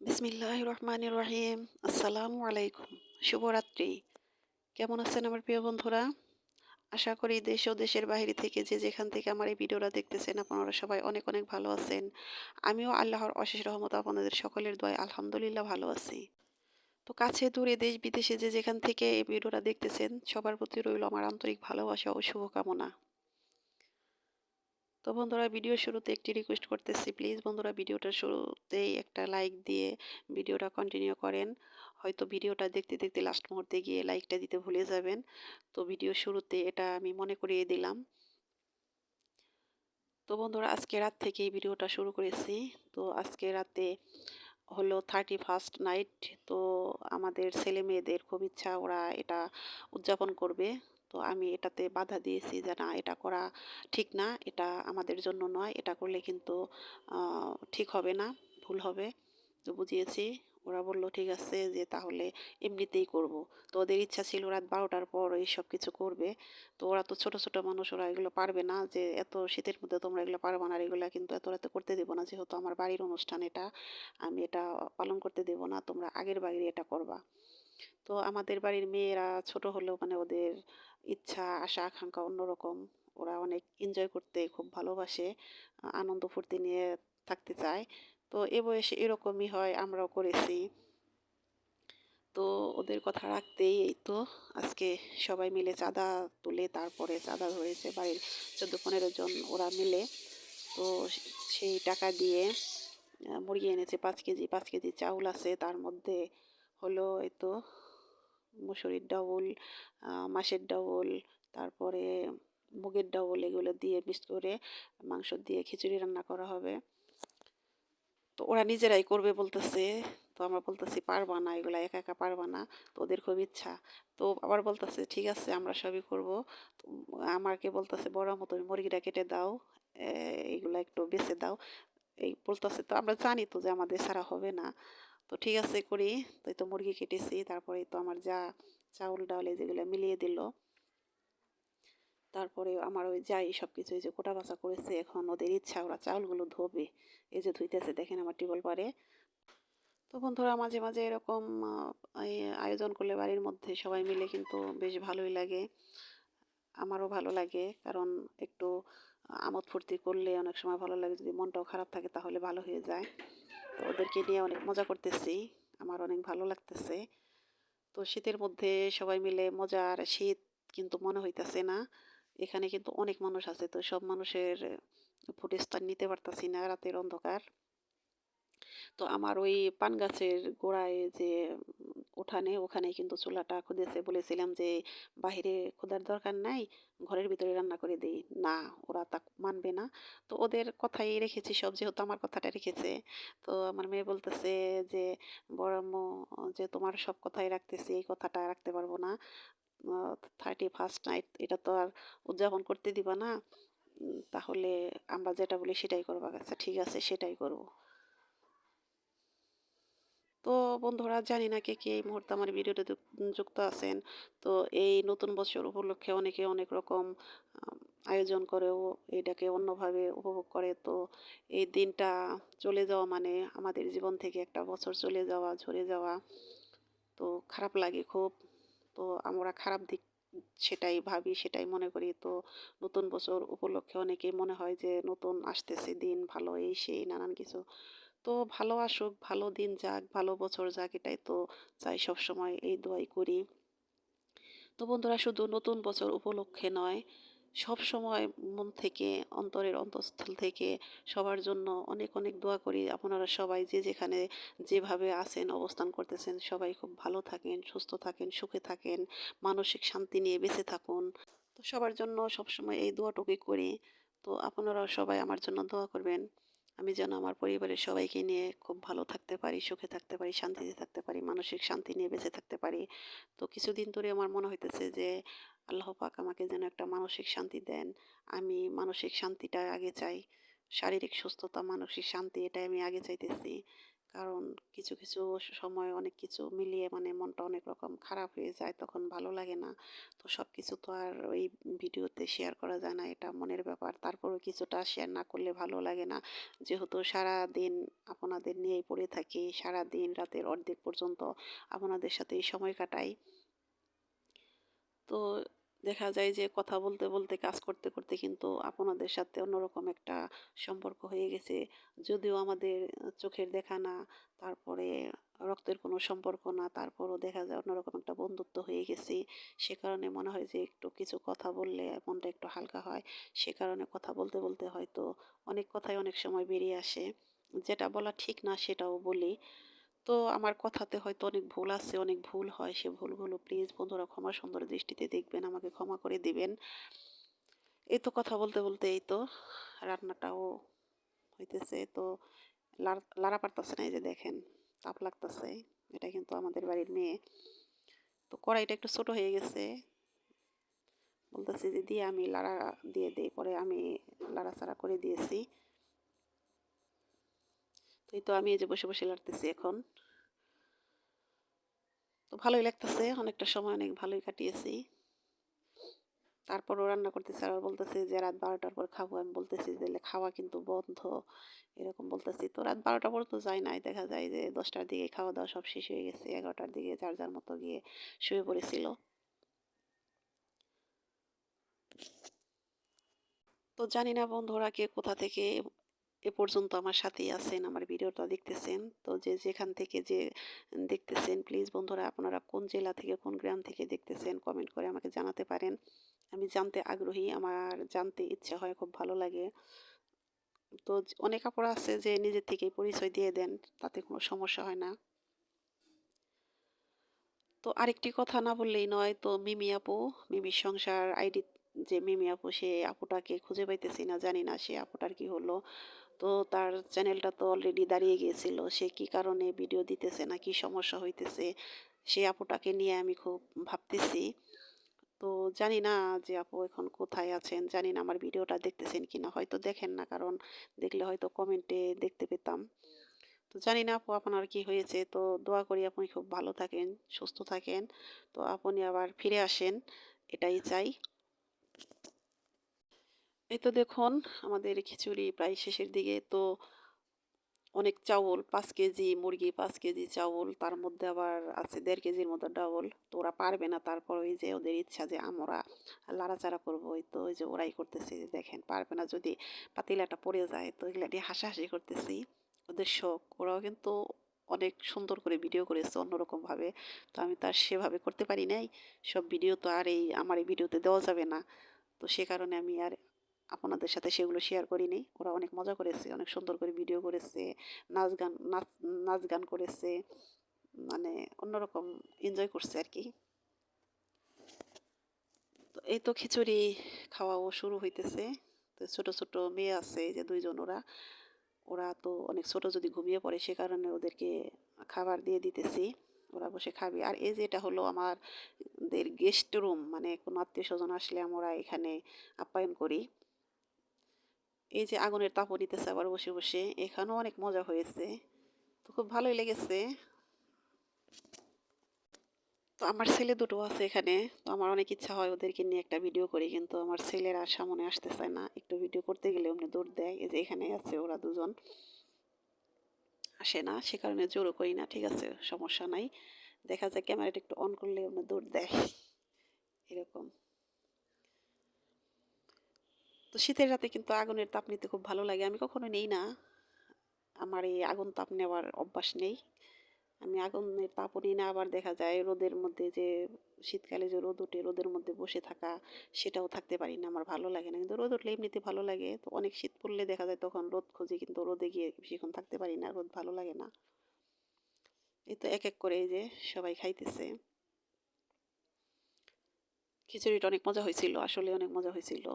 বিসমিল্লাহ রহমান রহিম আসসালামু আলাইকুম। শুভরাত্রি। কেমন আছেন আমার প্রিয় বন্ধুরা? আশা করি দেশ ও দেশের বাইরে থেকে যে যেখান থেকে আমার এই ভিডিওটা দেখতেছেন, আপনারা সবাই অনেক অনেক ভালো আছেন। আমিও আল্লাহর অশেষ রহমত আপনাদের সকলের দয় আলহামদুলিল্লাহ ভালো আছি। তো কাছে দূরে দেশ বিদেশে যে যেখান থেকে এই ভিডিওটা দেখতেছেন, সবার প্রতি রইল আমার আন্তরিক ভালোবাসা ও শুভকামনা। তো বন্ধুরা ভিডিও শুরুতে একটি রিকোয়েস্ট করতেছি প্লিজ বন্ধুরা ভিডিওটা শুরুতেই একটা লাইক দিয়ে ভিডিওটা কন্টিনিউ করেন। হয়তো ভিডিওটা দেখতে দেখতে লাস্ট মুহূর্তে গিয়ে লাইকটা দিতে ভুলে যাবেন। তো ভিডিও শুরুতে এটা আমি মনে করিয়ে দিলাম। তো বন্ধুরা আজকে রাত থেকে ভিডিওটা শুরু করেছি। তো আজকে রাতে হলো থার্টি ফার্স্ট নাইট তো আমাদের ছেলে মেয়েদের খুব ইচ্ছা ওরা এটা উদযাপন করবে। তো আমি এটাতে বাধা দিয়েছি যে, না, এটা করা ঠিক না, এটা আমাদের জন্য নয়, এটা করলে কিন্তু ঠিক হবে না, ভুল হবে। তো বুঝিয়েছি। ওরা বলল, ঠিক আছে, যে তাহলে এমনিতেই করব। তো ওদের ইচ্ছা ছিল রাত বারোটার পর এই সব কিছু করবে। তো ওরা তো ছোট ছোট মানুষ, ওরা এগুলো পারবে না যে, এত শীতের মধ্যে তোমরা এগুলো পারবে না এগুলো কিন্তু এত রাতে করতে দেবো না, যেহেতু আমার বাড়ির অনুষ্ঠান এটা, আমি এটা পালন করতে দেবো না, তোমরা আগের বাড়ি এটা করবা। তো আমাদের বাড়ির মেয়েরা ছোট হলেও মানে ওদের ইচ্ছা, আশা, আকাঙ্ক্ষা অন্যরকম। ওরা অনেক এনজয় করতে খুব ভালোবাসে আনন্দ ফুর্তি নিয়ে থাকতে চায়। তো এ বয়সে এরকমই হয়, আমরাও করেছি। তো ওদের কথা রাখতেই এই তো। আজকে সবাই মিলে চাঁদা তুলে তারপরে চাঁদা ধরেছে বাড়ির চোদ্দ পনেরো জন ওরা মিলে। তো সেই টাকা দিয়ে মুরগি এনেছে, পাঁচ কেজি পাঁচ কেজি চাউল আছে। তার মধ্যে হলো এই তো মুসুরির ডাউল মাসের ডাউল, তারপরে মুগের ডাউল এগুলো দিয়ে মিক্স করে মাংস দিয়ে খিচুড়ি রান্না করা হবে। তো ওরা নিজেরাই করবে বলতেছে, তো আমরা বলতেছি পারবা না, এগুলো একা একা পারবা না, তো ওদের খুব ইচ্ছা। তো আবার বলতেছে, ঠিক আছে, আমরা সবই করব। আমাকে বলতেছে, বড় মতো মুরগিটা কেটে দাও এইগুলো একটু বেছে দাও। এই বলতেছে, তো আমরা জানি তো যে আমাদের ছাড়া হবে না। তো ঠিক আছে করি। তো তো মুরগি কেটেছি তারপরে তো আমার যা চাউল ডাউল যেগুলো মিলিয়ে দিল। তারপরে আমার ওই যাই সব কিছু এই যে কোটা বাছা করেছে, এখন ওদের ইচ্ছা ওরা চাউলগুলো ধোবে। এই যে ধুইতেছে, দেখেন আমার টিবল পারে তো বন্ধুরা, মাঝে মাঝে এরকম আয়োজন করলে বাড়ির মধ্যে সবাই মিলে কিন্তু বেশ ভালোই লাগে। আমারও ভালো লাগে, কারণ একটু আমোদ ফুর্তি করলে অনেক সময় ভালো লাগে, যদি মনটাও খারাপ থাকে তাহলে ভালো হয়ে যায়। তো ওদেরকে নিয়ে অনেক মজা করতেছি, আমার অনেক ভালো লাগতেছে। তো শীতের মধ্যে সবাই মিলে মজার শীত কিন্তু মনে হইতেছে না। এখানে কিন্তু অনেক মানুষ আছে, তো সব মানুষের ফুটেজটা নিতে পারতাছি না, রাতের অন্ধকার। তো আমার ওই পান গাছের গোড়ায় যে উঠানে ওখানে কিন্তু চুলাটা খুঁজেছে। বলেছিলাম যে, বাহিরে খোদার দরকার নাই, ঘরের ভিতরে রান্না করে দেই। না, ওরা তা মানবে না। তো ওদের কথাই রেখেছি, সব যেহেতু আমার কথাটা রেখেছে। তো আমার মেয়ে বলতেছে যে বড় যে তোমার সব কথাই রাখতেছি, এই কথাটা রাখতে পারব না। থার্টি ফার্স্ট নাইট এটা তো আর উদযাপন করতে দিবা না। তাহলে আমরা যেটা বলি সেটাই করব। আচ্ছা ঠিক আছে, সেটাই করব। তো বন্ধুরা, জানি না কে কে এই মুহূর্তে আমার ভিডিওতে যুক্ত আছেন। তো এই নতুন বছর উপলক্ষে অনেকে অনেক রকম আয়োজন করেও এটাকে অন্যভাবে উপভোগ করে। তো এই দিনটা চলে যাওয়া মানে আমাদের জীবন থেকে একটা বছর চলে যাওয়া, ঝরে যাওয়া। তো খারাপ লাগে খুব। তো আমরা খারাপ দিক সেটাই ভাবি, সেটাই মনে করি। তো নতুন বছর উপলক্ষে অনেকেই মনে হয় যে নতুন আসতেছে দিন, ভালো এই সেই, নানান কিছু। তো ভালো আসুক, ভালো দিন যাক, ভালো বছর যাক, এটাই তো চাই সব সময় এই দোয়াই করি। তো বন্ধুরা, শুধু নতুন বছর উপলক্ষে নয় সব সময় মন থেকে, অন্তরের অন্তঃস্থল থেকে সবার জন্য অনেক অনেক দোয়া করি। আপনারা সবাই যে যেখানে যেভাবে আছেন, অবস্থান করতেছেন, সবাই খুব ভালো থাকেন, সুস্থ থাকেন, সুখে থাকেন, মানসিক শান্তি নিয়ে বেঁচে থাকুন। তো সবার জন্য সবসময় এই দোয়াটুকুই করি। তো আপনারাও সবাই আমার জন্য দোয়া করবেন। আমি যেন আমার পরিবারের সবাইকে নিয়ে খুব ভালো থাকতে পারি, সুখে থাকতে পারি, শান্তিতে থাকতে পারি, মানসিক শান্তি নিয়ে বেঁচে থাকতে পারি। তো কিছুদিন ধরে আমার মনে হইতেছে যে, আল্লাহ পাক আমাকে যেন একটা মানসিক শান্তি দেন। আমি মানসিক শান্তিটা আগে চাই, শারীরিক সুস্থতা, মানসিক শান্তি, এটাই আমি আগে চাইতেছি। কারণ কিছু কিছু সময় অনেক কিছু মিলিয়ে মানে মনটা অনেক রকম খারাপ হয়ে যায়, তখন ভালো লাগে না। তো সব কিছু তো আর ওই ভিডিওতে শেয়ার করা যায় না, এটা মনের ব্যাপার। তারপরেও কিছুটা শেয়ার না করলে ভালো লাগে না। যেহেতু সারা দিন আপনাদের নিয়েই পড়ে থাকি সারা দিন রাতের অর্ধেক পর্যন্ত আপনাদের সাথে সময় কাটাই। তো দেখা যায় যে, কথা বলতে বলতে, কাজ করতে করতে কিন্তু আপনাদের সাথে অন্যরকম একটা সম্পর্ক হয়ে গেছে। যদিও আমাদের চোখের দেখা না, তারপরে রক্তের কোনো সম্পর্ক না, তারপরও দেখা যায় অন্যরকম একটা বন্ধুত্ব হয়ে গেছে। সে কারণে মনে হয় যে, একটু কিছু কথা বললে মনটা একটু হালকা হয়। সে কারণে কথা বলতে বলতে হয়তো অনেক কথাই অনেক সময় বেরিয়ে আসে। যেটা বলা ঠিক না, সেটাও বলি। তো আমার কথাতে হয়তো অনেক ভুল আছে, অনেক ভুল হয়। সে ভুলগুলো প্লিজ বন্ধুরা ক্ষমা সুন্দর দৃষ্টিতে দেখবেন, আমাকে ক্ষমা করে দিবেন। এই তো কথা বলতে বলতে এই তো রান্নাটাও হইতেছে। তো লাড়া পারতেছে না এই যে দেখেন, তাপ লাগতেছে। এটা কিন্তু আমাদের বাড়ির মেয়ে। তো কড়াইটা একটু ছোট হয়ে গেছে। বলতেছি যে, দিয়ে আমি লাড়া দিয়ে দিই। পরে আমি লাড়াচাড়া করে দিয়েছি। এই তো আমি এই যে বসে বসে লাড়তেছি এখন। তো ভালোই লাগতেছে, অনেকটা সময় অনেক ভালোই কাটিয়েছি। তারপরও রান্না করতেছে আর বলতেছে যে রাত বারোটার পর খাব। আমি বলতেছি যে খাওয়া কিন্তু বন্ধ, এরকম বলতেছি। তো রাত বারোটা তো যায় নাই, দেখা যায় যে দশটার দিকে খাওয়া দাওয়া সব শেষ হয়ে গেছে, এগারোটার দিকে যার যার মতো গিয়ে শুয়ে পড়েছিল। তো জানি না বন্ধুরা কে কোথা থেকে এ পর্যন্ত আমার সাথেই আছেন, আমার ভিডিওটা দেখতেছেন। তো যে যেখান থেকে যে দেখতেছেন প্লিজ বন্ধুরা আপনারা কোন জেলা থেকে, কোন গ্রাম থেকে দেখতেছেন কমেন্ট করে আমাকে জানাতে পারেন। আমি জানতে আগ্রহী, আমার জানতে ইচ্ছা হয়, খুব ভালো লাগে। তো অনেক কাপড় আছে যে নিজের থেকেই পরিচয় দিয়ে দেন, তাতে কোনো সমস্যা হয় না। তো আরেকটি কথা না বললেই নয়, তো মিমি আপু, মিমির সংসার আইডি, যে মিমি আপু, সে আপুটাকে খুঁজে পাইতেছি না, জানি না সে আপুটার কি হলো। তো তার চ্যানেলটা তো অলরেডি দাঁড়িয়ে গিয়েছিল। সে কি কারণে ভিডিও দিতেছে না, কি সমস্যা হইতেছে? সে আপুটাকে নিয়ে আমি খুব ভাবতেছি। তো জানি না যে আপু এখন কোথায় আছেন, জানি না আমার ভিডিওটা দেখতেছেন কি না হয়তো দেখেন না, কারণ দেখলে হয়তো কমেন্টে দেখতে পেতাম। তো জানি না আপু, আপনার কি হয়েছে? তো দোয়া করি আপনি খুব ভালো থাকেন, সুস্থ থাকেন। তো আপনি আবার ফিরে আসেন, এটাই চাই। এই তো দেখুন, আমাদের খিচুড়ি প্রায় শেষের দিকে। তো অনেক চাউল, পাঁচ কেজি মুরগি, পাঁচ কেজি চাউল, তার মধ্যে আবার আছে দেড় কেজির মতো ডাবল। তো ওরা পারবে না, তারপর ওই যে ওদের ইচ্ছা যে আমরা লাড়াচাড়া করব, ওই তো ওই যে ওরাই করতেছে। দেখেন, পারবে না যদি পাতিলাটা পড়ে যায়, তো এগুলা নিয়ে হাসাহাসি করতেছি। ওদের শখ, ওরাও কিন্তু অনেক সুন্দর করে ভিডিও করেছে অন্যরকমভাবে। তো আমি তার সেভাবে করতে পারি নাই। সব ভিডিও তো আর এই আমার এই ভিডিওতে দেওয়া যাবে না। তো সে কারণে আমি আর আপনাদের সাথে সেগুলো শেয়ার করিনি ওরা অনেক মজা করেছে, অনেক সুন্দর করে ভিডিও করেছে, নাচ গান, নাচ নাচ গান করেছে মানে অন্যরকম এনজয় করছে আর কি। তো এই তো খিচুড়ি খাওয়াও শুরু হইতেছে। তো ছোট ছোট মেয়ে আছে যে দুইজন ওরা। ওরা তো অনেক ছোট, যদি ঘুমিয়ে পড়ে সে কারণে ওদেরকে খাবার দিয়ে দিতেছি। ওরা বসে খাবে। আর এই যে এটা হলো আমাদের গেস্ট রুম মানে কোনো আত্মীয় স্বজন আসলে আমরা এখানে আপ্যায়ন করি। এই যে আগুনের তাপ নিতেছে আবার বসে বসে, এখানেও অনেক মজা হয়েছে। তো খুব ভালোই লেগেছে। তো আমার ছেলে দুটো আছে এখানে, তো আমার অনেক ইচ্ছা হয় ওদেরকে নিয়ে একটা ভিডিও করি, কিন্তু আমার ছেলেরা সামনে আসতে চায় না। একটু ভিডিও করতে গেলে অমনি দৌড় দেয়, এই যে এখানে আছে ওরা দুজন। আসে না, সে কারণে জোরও করি না, ঠিক আছে, সমস্যা নাই। দেখা যায় ক্যামেরাটা একটু অন করলে অমনি দৌড় দেয়। এরকম। তো শীতের রাতে কিন্তু আগুনের তাপ নিতে খুব ভালো লাগে। আমি কখনো নেই না। আমার এই আগুন তাপ নেওয়ার অভ্যাস নেই। আমি আগুনের তাপও নিই না। আবার দেখা যায় রোদের মধ্যে যে শীতকালে যে রোদ উঠে রোদের মধ্যে বসে থাকা সেটাও থাকতে পারি না। আমার ভালো লাগে না। কিন্তু রোদ উঠলে এমনিতে ভালো লাগে। তো অনেক শীত পড়লে দেখা যায় তখন রোদ খুঁজি কিন্তু রোদে গিয়ে বেশিক্ষণ থাকতে পারি না। রোদ ভালো লাগে না। এই তো এক এক করে এই যে সবাই খাইতেছে। খিচুড়িটা অনেক মজা হয়েছিল। আসলে অনেক মজা হয়েছিল।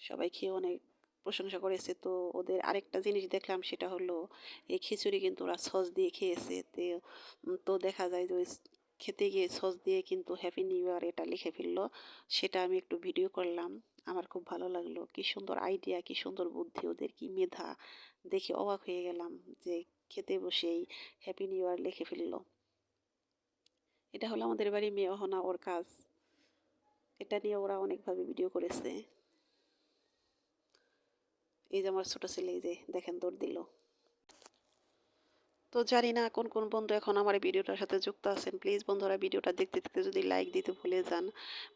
সবাই খেয়ে অনেক প্রশংসা করেছে। তো ওদের আরেকটা জিনিস দেখলাম, সেটা হলো এই খিচুড়ি কিন্তু ওরা সস দিয়ে খেয়েছে। তো দেখা যায় যে খেতে গিয়ে সস দিয়ে কিন্তু হ্যাপি নিউ ইয়ার এটা লিখে ফেলল। সেটা আমি একটু ভিডিও করলাম। আমার খুব ভালো লাগল। কি সুন্দর আইডিয়া কি সুন্দর বুদ্ধি, ওদের কি মেধা। দেখে অবাক হয়ে গেলাম যে খেতে বসেই হ্যাপি নিউ ইয়ার লিখে ফেলল। এটা হলো আমাদের বাড়ি মেয়ে অহনা, ওর কাজ। এটা নিয়ে ওরা অনেকভাবে ভিডিও করেছে। এই যে আমার ছোট ছেলে, এই যে দেখেন দৌড় দিল। তো জানি না কোন কোন বন্ধু এখন আমার ভিডিওটার সাথে যুক্ত আছেন। প্লিজ বন্ধুরা, ভিডিওটা দেখতে দেখতে যদি লাইক দিতে ভুলে যান,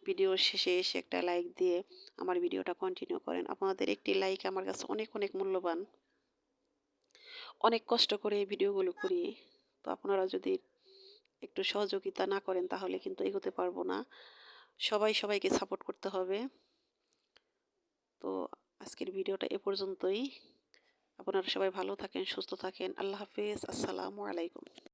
ভিডিওর শেষে এসে একটা লাইক দিয়ে আমার ভিডিওটা কন্টিনিউ করেন। আপনাদের একটি লাইক আমার কাছে অনেক অনেক মূল্যবান। অনেক কষ্ট করে এই ভিডিওগুলো করি তো আপনারা যদি একটু সহযোগিতা না করেন, তাহলে কিন্তু এগোতে পারব না। সবাই সবাইকে সাপোর্ট করতে হবে। তো আজকের ভিডিওটা এ পর্যন্তই। আপনারা সবাই ভালো থাকেন সুস্থ থাকেন। আল্লাহ হাফিজ। আসসালামু আলাইকুম।